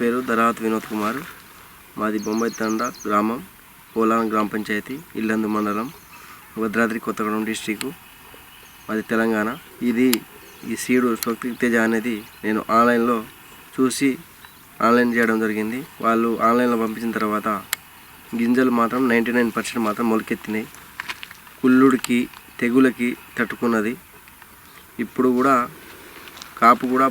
పేరు ధరావత్ వినోద్ కుమార్. మాది బొంబాయి తండ గ్రామం పోలాన గ్రామ పంచాయతీ ఇల్లందు మండలం భద్రాద్రి కొత్తగూడెం డిస్టిక్ మాది తెలంగాణ. ఇది ఈ సీడు స్వక్తి తేజ అనేది నేను ఆన్లైన్లో చూసి ఆన్లైన్ చేయడం జరిగింది. వాళ్ళు ఆన్లైన్లో పంపించిన తర్వాత గింజలు మాత్రం నైంటీ నైన్ పర్సెంట్ మాత్రం మొలకెత్తినాయి. కుళ్ళుడికి తెగులకి తట్టుకున్నది. ఇప్పుడు కూడా కాపు కూడా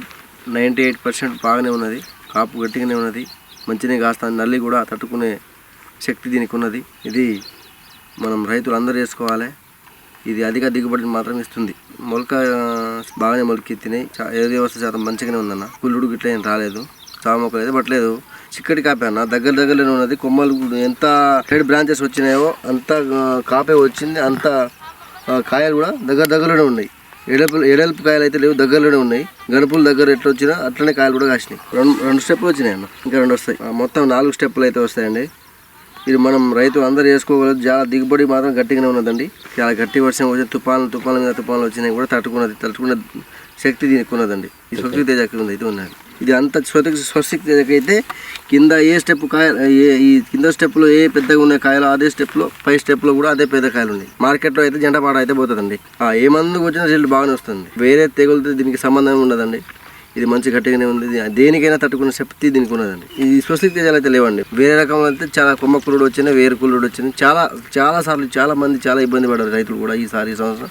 నైంటీ ఎయిట్ పర్సెంట్ బాగానే ఉన్నది. కాపు గట్టిగానే ఉన్నది. మంచిగానే కాస్తాను నల్లి కూడా తట్టుకునే శక్తి దీనికి ఉన్నది ఇది మనం రైతులు అందరూ వేసుకోవాలి ఇది అధిక దిగుబడిని మాత్రం ఇస్తుంది. మొలక బాగానే మొలకెత్తినాయి. చా- ఏది వ్యవస్థ శాతం మంచిగానే ఉందన్న. కుళ్ళుడు గిట్ల ఏం రాలేదు. చావ మొక్కలు అయితే పట్టలేదు. చిక్కటి కాపే అన్న. దగ్గర దగ్గరలోనే ఉన్నది. కొమ్మలు ఎంత హెడ్ బ్రాంచెస్ వచ్చినాయో అంత కాపే వచ్చింది. అంత కాయలు కూడా దగ్గర దగ్గరలోనే ఉన్నాయి. ఎడల్పు ఎడల్పు కాయలు అయితే లేవు దగ్గరలోనే ఉన్నాయి. గణపుల దగ్గర ఎట్లా వచ్చినా అట్లనే కాయలు కూడా కాసినాయి. రెండు రెండు స్టెప్లు వచ్చినాయి అన్న. ఇంకా రెండు వస్తాయి. మొత్తం నాలుగు స్టెప్పులు అయితే వస్తాయండి. ఇది మనం రైతులు అందరూ వేసుకోగలదు చాలా దిగుబడి మాత్రం గట్టిగానే ఉన్నదండి. చాలా గట్టి వర్షం వచ్చి తుఫాన్లు తుఫాన్ల మీద తుఫాన్లు వచ్చినాయి కూడా తట్టుకున్నది తట్టుకున్న శక్తి దీనికి ఉన్నదండి. ఈ స్వస్తిక తేజకి ఉంది అయితే ఉన్నది. ఇది అంత స్వస్తిక స్వస్తిక అయితే కింద ఏ స్టెప్ కాయ ఏ ఈ కింద స్టెప్లో ఏ పెద్దగా ఉన్న కాయలు అదే స్టెప్లో పై స్టెప్లో కూడా అదే పెద్ద కాయలు ఉన్నాయి. మార్కెట్లో అయితే జంట పాట అయితే పోతుందండి. ఆ, ఏ మందుకు వచ్చినా రిజల్ట్ బాగానే వస్తుంది. వేరే తెగులతో దీనికి సంబంధం ఉండదండి. ఇది మంచి గట్టిగానే ఉంది. దేనికైనా తట్టుకునే శక్తి దీనికి ఉన్నదండి. ఈ స్వస్తిక తేజాలు అయితే లేవండి. వేరే రకం అయితే చాలా కొమ్మ కురుడు వచ్చినాయి వేరు కురుడు వచ్చినాయి చాలా చాలా సార్లు చాలా మంది చాలా ఇబ్బంది పడ్డారు రైతులు కూడా ఈసారి ఈ సంవత్సరం.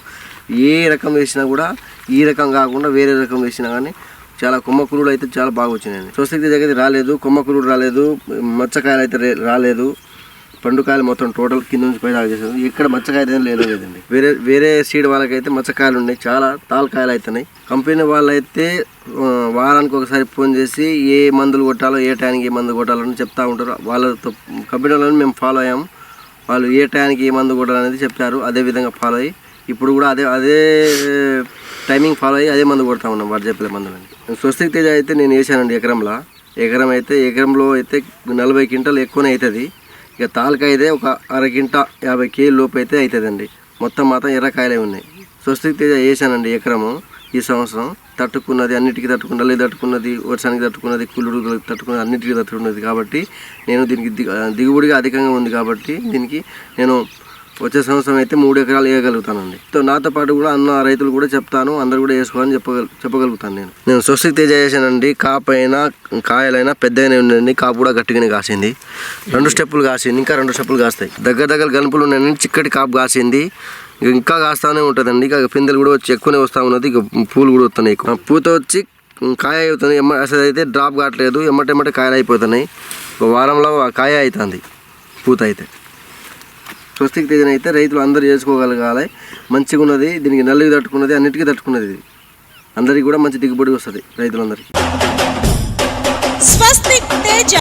ఏ రకం వేసినా కూడా ఈ రకం కాకుండా వేరే రకం వేసినా కానీ చాలా కొమ్మ కురుడు అయితే చాలా బాగా వచ్చినాయండి. స్వస్తిక దగ్గర రాలేదు కొమ్మ కురుడు రాలేదు మచ్చకాయలు అయితే రాలేదు. పండుకాయలు మొత్తం టోటల్ కింద నుంచి పై దాకా ఇక్కడ మచ్చకాయ అయితే లేదు లేదండి. వేరే వేరే సీడ్ వాళ్ళకైతే మచ్చకాయలు ఉన్నాయి. చాలా తాలకాయలు అవుతున్నాయి కంపెనీ వాళ్ళైతే వారానికి ఒకసారి ఫోన్ చేసి ఏ మందులు కొట్టాలో ఏ టైంకి ఏ మందు కొట్టాలో అని చెప్తా ఉంటారు. వాళ్ళతో కంపెనీ వాళ్ళని మేము ఫాలో అయ్యాము వాళ్ళు ఏ టైంకి ఏ మందు కొట్టాలనేది చెప్తారు అదే విధంగా ఫాలో అయ్యి ఇప్పుడు కూడా అదే అదే టైమింగ్ ఫాలో అయ్యి అదే మందు కొడతా ఉన్నాం వర్జపల్లి మందులని స్వస్తిక్ తేజ అయితే నేను వేసానండి ఎకరంలో. ఎకరం అయితే ఎకరంలో అయితే నలభై క్వింటల్ ఎక్కువనే అవుతుంది ఇక తాలకాయ అయితే ఒక అర కింట యాభై కేజీ లోపు అయితే అవుతుందండి మొత్తం మాత్రం ఎర్రకాయలే ఉన్నాయి. స్వస్తిక్ తేజ వేసానండి ఎకరము ఈ సంవత్సరం. తట్టుకున్నది అన్నిటికీ తట్టుకున్నది తట్టుకున్నది వర్షానికి తట్టుకున్నది కుళ్ళుడు తట్టుకున్నది అన్నిటికీ తట్టుకున్నది కాబట్టి నేను దీనికి దిగుబడిగా అధికంగా ఉంది కాబట్టి దీనికి నేను వచ్చే సంవత్సరం అయితే మూడు ఎకరాలు వేయగలుగుతానండి. తో నాతో పాటు కూడా అన్న రైతులు కూడా చెప్తాను అందరు కూడా వేసుకోవాలని చెప్పగల చెప్పగలుగుతాను నేను. నేను స్వస్తి తేజ చేశానండి కాపైనా కాయలైనా పెద్దగానే ఉండండి. కాపు కూడా గట్టిగానే కాసింది. రెండు స్టెప్పులు కాసింది. ఇంకా రెండు స్టెప్పులు కాస్తాయి. దగ్గర దగ్గర గనుపులు ఉన్నాయండి చిక్కటి కాపు కాసింది. ఇంకా కాస్తానే ఉంటుందండి. ఇక పిందెలు కూడా వచ్చి ఎక్కువనే వస్తూ ఉన్నది. ఇక పూలు కూడా వస్తున్నాయి ఎక్కువ. పూత వచ్చి కాయ అవుతుంది ఎమ్మ అసలు అయితే డ్రాప్ కావట్లేదు. ఎమ్మటెమ్మటే కాయలు అయిపోతున్నాయి. ఒక వారంలో ఆ కాయ అవుతుంది. పూత అయితే. స్వస్తిక్ తేజన అయితే రైతులు అందరూ చేసుకోగలగాలి. మంచిగా ఉన్నది దీనికి నల్లికి తట్టుకున్నది అన్నిటికీ తట్టుకున్నది. ఇది అందరికీ కూడా మంచి దిగుబడి వస్తుంది రైతులందరికీ. స్వస్తిక్ తేజ